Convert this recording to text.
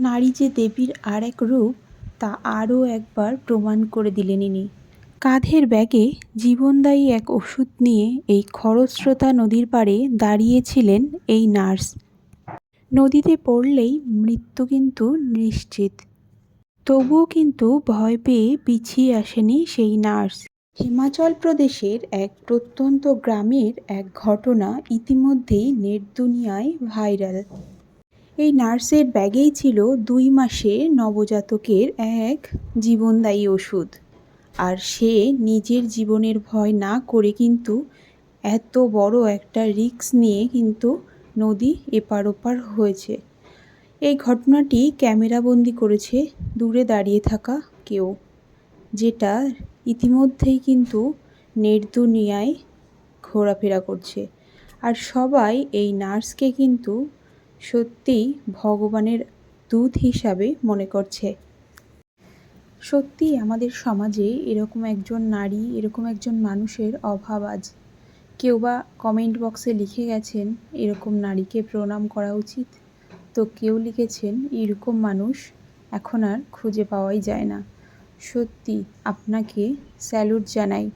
নারী যে দেবীর আর এক রূপ, তা আরও একবার প্রমাণ করে দিলেন ইনি। কাঁধের ব্যাগে জীবনদায়ী এক ওষুধ নিয়ে এই খরস্রোতা নদীর পাড়ে দাঁড়িয়েছিলেন এই নার্স। নদীতে পড়লেই মৃত্যু কিন্তু নিশ্চিত। তবুও কিন্তু ভয় পেয়ে পিছিয়ে আসেনি সেই নার্স। হিমাচল প্রদেশের এক প্রত্যন্ত গ্রামের এক ঘটনা ইতিমধ্যেই নেট দুনিয়ায় ভাইরাল। এই নার্সের ব্যাগেই ছিল দুই মাসে নবজাতকের এক জীবনদায়ী ওষুধ। আর সে নিজের জীবনের ভয় না করে কিন্তু এত বড় একটা রিস্ক নিয়ে কিন্তু নদী এপার ওপার হয়েছে। এই ঘটনাটি ক্যামেরাবন্দি করেছে দূরে দাঁড়িয়ে থাকা কেউ, যেটা ইতিমধ্যেই কিন্তু নেট দুনিয়ায় ঘোরাফেরা করছে। আর সবাই এই নার্সকে কিন্তু সত্যিই ভগবানের দূত হিসাবে মনে করছে। সত্যিই আমাদের সমাজে এরকম একজন নারী, এরকম একজন মানুষের অভাব আজ। কেউ বা কমেন্ট বক্সে লিখে গেছেন, এরকম নারীকে প্রণাম করা উচিত। তো কেউ লিখেছেন, এরকম মানুষ এখন আর খুঁজে পাওয়াই যায় না। সত্যি আপনাকে স্যালুট জানাই।